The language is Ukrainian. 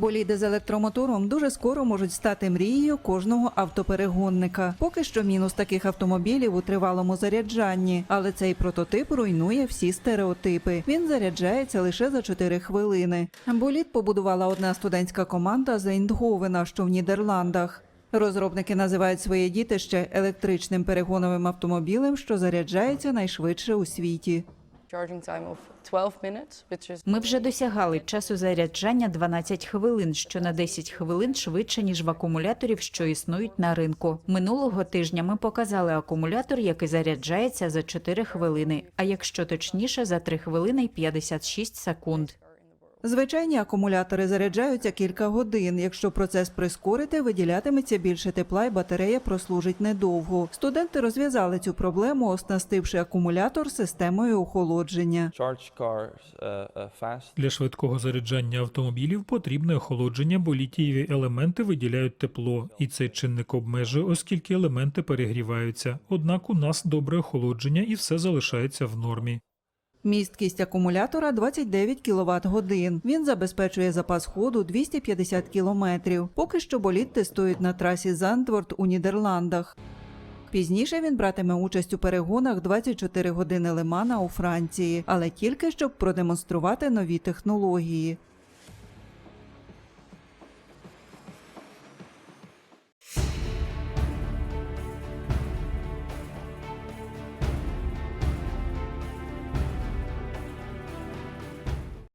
Боліди з електромотором дуже скоро можуть стати мрією кожного автоперегонника. Поки що мінус таких автомобілів у тривалому заряджанні, але цей прототип руйнує всі стереотипи. Він заряджається лише за 4 хвилини. Болід побудувала одна студентська команда з Ейндговена, що в Нідерландах. Розробники називають своє дітище електричним перегоновим автомобілем, що заряджається найшвидше у світі. Charging time of 12 minutes, which is Ми вже досягали часу заряджання 12 хвилин, що на 10 хвилин швидше ніж в акумуляторів, що існують на ринку. Минулого тижня ми показали акумулятор, який заряджається за 4 хвилини, а якщо точніше, за 3 хвилини й 56 секунд. Звичайні акумулятори заряджаються кілька годин. Якщо процес прискорити, виділятиметься більше тепла і батарея прослужить недовго. Студенти розв'язали цю проблему, оснастивши акумулятор системою охолодження. uh, fast. Для швидкого заряджання автомобілів потрібне охолодження, бо літієві елементи виділяють тепло, і цей чинник обмежує, оскільки елементи перегріваються. Однак у нас добре охолодження і все залишається в нормі. Місткість акумулятора 29 кВт годин. Він забезпечує запас ходу 250 км. Поки що болід тестують на трасі Зандворд у Нідерландах. Пізніше він братиме участь у перегонах 24 години Лимана у Франції, але тільки щоб продемонструвати нові технології.